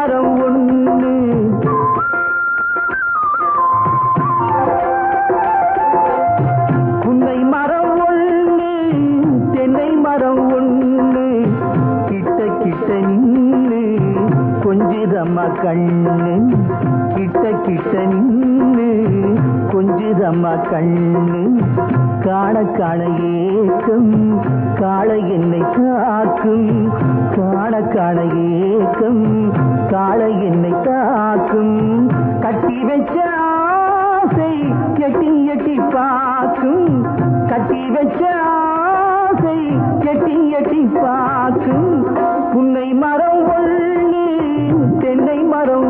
மரம் ஒன்று. புன்னை மரம் ஒன்று தென்னை மரம் ஒன்று கிட்ட கிட்ட நின்று கொஞ்சிதம்மா கண்ணு கிட்ட கிட்ட நின்று. கொஞ்சிதம்மா கண்ணு காண காண ஏக்கம் காள என்னை தாக்கும் காண காண ஏக்கம் காள என்னை தாக்கும். கட்டி வச்ச ஆசை எட்டி எட்டி பார்க்கும் கட்டி வச்ச ஆசை எட்டி எட்டி பார்க்கும். புன்னை மரம் ஒண்ணு தென்னை மரம்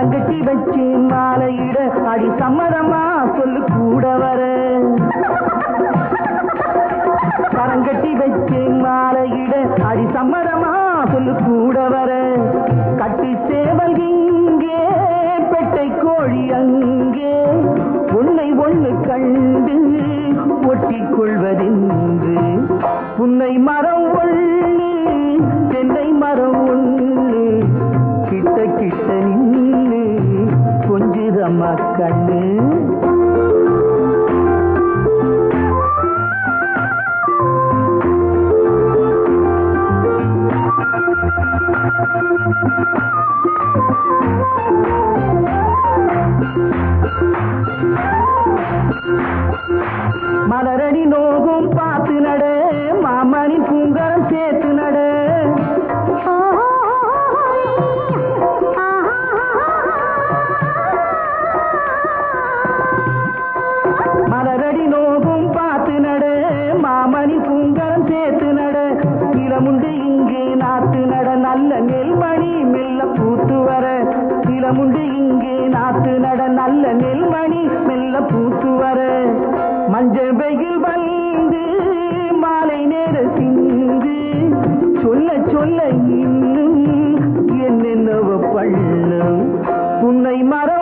கட்டி வச்சு மாலையிட அடி சம்மதமா சொல்லு கூட வர. கட்டி வச்சு மாலையிட அடி சம்மதமா சொல்லு கூட வர. கட்டி சேவல் இங்கே பெட்டை கோழி அங்கே. உன்னை ஒண்ணு கண்டு ஒட்டிக் கொள்வதென்று. புன்னை மரம் ஒன்று தென்னை மரம் ஒன்று கிட்ட கிட்ட கொஞ்சிதம்மா கண்ணு you. நிலமுண்டு இங்கே நாத்து நட நல்ல நெல்மணி மெல்ல பூத்து வர. நிலமுண்டு இங்கே நாத்து நட நல்ல நெல்மணி மெல்ல பூத்து வர. மஞ்சள் வெயில் வந்து மாலை நேர சிந்து சொல்ல சொல்ல இன்னும் என்னென்னவ பள்ளம் புன்னை மரம்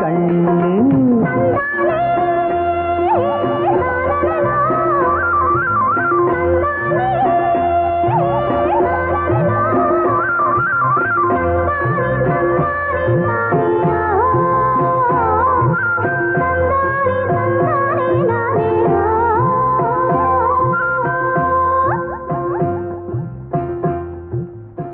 கண்ணு